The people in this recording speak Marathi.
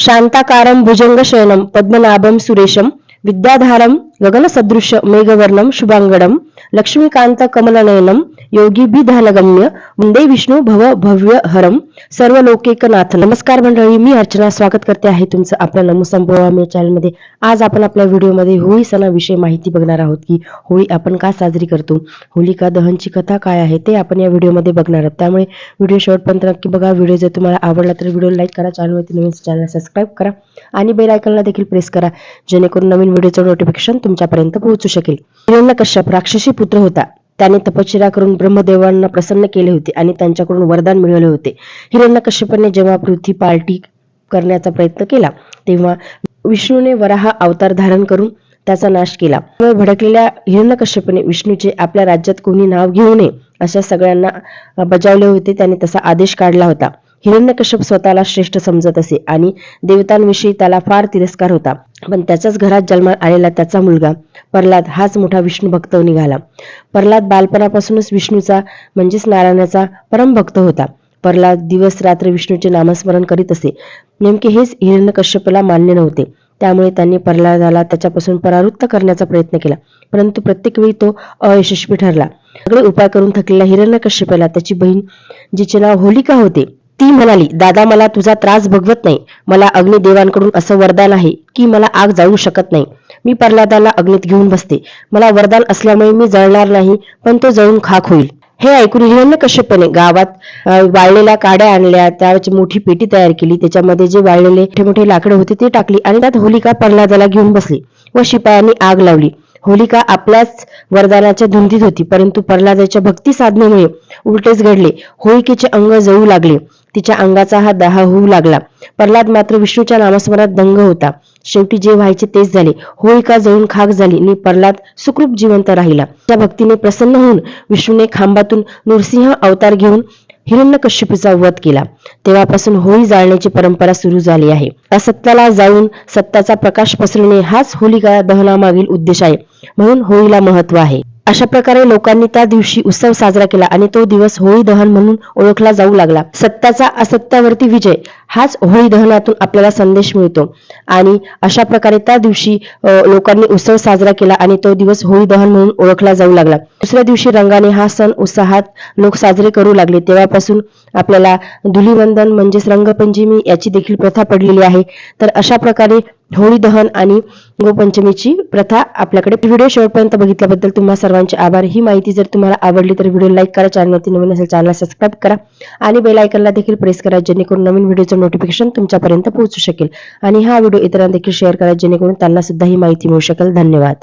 शांताकारं भुजङ्गशयनं पद्मनाभं सुरेशं विद्याधारं गगनसदृश मेघवर्णं शुभांगडं योगी योगीभिधानगम्य वंदे विष्णू भव भव्य हरम सर्व लोकेकनाथ. नमस्कार मंडळी मी अर्चना स्वागत करते आहे तुमचं आपल्या नमो संभवा चॅनलमध्ये. आज आपण आपल्या व्हिडिओमध्ये होळी सणाविषयी माहिती बघणार आहोत की होळी आपण का साजरी करतो होलिका दहनची कथा काय आहे ते आपण या व्हिडिओमध्ये बघणार आहोत. त्यामुळे व्हिडिओ शेवटपर्यंत नक्की बघा. व्हिडिओ जर तुम्हाला आवडला तर व्हिडिओ लाईक करा चॅनलवरती नवीन चॅनल सबस्क्राईब करा आणि बेल आयकॉनला देखील प्रेस करा जेणेकरून नवीन व्हिडिओचं नोटिफिकेशन तुमच्यापर्यंत पोहोचू शकेल. हिरण्यकश्यप राक्षसी पुत्र होता त्याने तपश्चर्या करून ब्रह्मदेवांना प्रसन्न केले होते आणि त्यांच्याकडून वरदान मिळवले होते. हिरण्यकश्यपने जेव्हा पृथ्वी पार्टी करण्याचा प्रयत्न केला तेव्हा विष्णूने वराह अवतार धारण करून त्याचा नाश केला. भडकलेल्या हिरण्यकश्यपाने विष्णूचे आपल्या राज्यात कोणी नाव घेऊ नये अशा सगळ्यांना बजावले होते त्याने तसा आदेश काढला होता. हिरण्यकश्यप स्वतःला श्रेष्ठ समजत असे आणि देवतांविषयी त्याला फार तिरस्कार होता. पण त्याच्याच घरात जन्मात आलेला त्याचा मुलगा प्रल्हाद हाच मोठा विष्णू भक्त निघाला. प्रल्हाद बालपणापासूनच विष्णूचा म्हणजेच नारायणाचा परम भक्त होता. प्रल्हाद दिवस रात्र विष्णूचे नामस्मरण करीत असे. नेमके हेच हिरण्यकश्यपला मान्य नव्हते. त्यामुळे त्यांनी प्रल्हादाला त्याच्यापासून परावृत्त करण्याचा प्रयत्न केला. परंतु प्रत्येक वेळी तो अयशस्वी ठरला. सगळे उपाय करून थकलेला हिरण्यकश्यपाला त्याची बहीण जिचे नाव होलिका होते ती म्हणाली दादा मला तुझा त्रास भगवत नाही. मला अग्निदेवांकडून असं वरदान आहे की मला आग जाळू शकत नाही. मी प्रल्हादाला अग्नीत घेऊन बसते. मला वरदान असल्यामुळे मी जळणार नाही पण तो जळून खाक होईल. हे ऐकून हिरण्यकश्यपने गावात वाळलेल्या काड्या आणल्या त्याची मोठी पेटी तयार केली. त्याच्यामध्ये जे वाळलेले मोठे मोठे लाकडं होते ते टाकली आणि त्यात होलिका प्रल्हादाला घेऊन बसली व शिपायांनी आग लावली. होलिका आपल्याच वरदानाच्या धुंदीत होती परंतु प्रल्हादाच्या भक्ती साधनेमुळे उलटेच घडले. होलिकेचे अंग जळू लागले. तिच्या अंगाचा हा दाह होऊ लागला. प्रल्हाद मात्र विष्णूच्या नामस्मरणात दंग होता. शेवटी जे व्हायचे तेच झाले. होळिका जळून खाक झाली आणि प्रल्हाद सुखरूप जिवंत राहिला. त्या भक्तीने प्रसन्न होऊन विष्णूने खांबातून नृसिंह अवतार घेऊन हिरण्यकश्यपूचा वध केला. तेव्हापासून होळी जाळण्याची परंपरा सुरू झाली आहे. असत्याला जाऊन सत्याचा प्रकाश पसरवणे हाच होलिका दहनामागील उद्देश आहे. म्हणून होळीला महत्त्व आहे. अशा प्रकारे लोकांनी त्या दिवशी उत्सव साजरा केला आणि तो दिवस होळी दहन म्हणून ओळखला जाऊ लागला. सत्याचा असत्यावरती विजय हाच होळी दहनातून आपल्याला संदेश मिळतो. आणि अशा प्रकारे त्या दिवशी लोकांनी उत्सव साजरा केला आणि तो दिवस होळी दहन म्हणून ओळखला जाऊ लागला. दुसऱ्या दिवशी रंगाने हा सण उत्साहात लोक साजरे करू लागले. तेव्हापासून आपल्याला धुलीवंदन म्हणजेच रंगपंचमी याची देखील प्रथा पडलेली आहे. तर अशा प्रकारे होळी दहन आणि गोपंचमीची प्रथा आपल्याकडे व्हिडिओ शेवटपर्यंत बघितल्याबद्दल तुम्हा सर्वांचे आभार. ही माहिती जर तुम्हाला आवडली तर व्हिडिओ लाईक करा चॅनलवरती नवीन असेल चॅनल सबस्क्राईब करा आणि बेल आयकनला देखील प्रेस करा जेणेकरून नवीन व्हिडिओचं नोटिफिकेशन तुमच्यापर्यंत पोहोचू शकेल. आणि हा व्हिडिओ इतरांना देखील शेअर करा जेणेकरून त्यांना सुद्धा ही माहिती मिळू शकेल. धन्यवाद.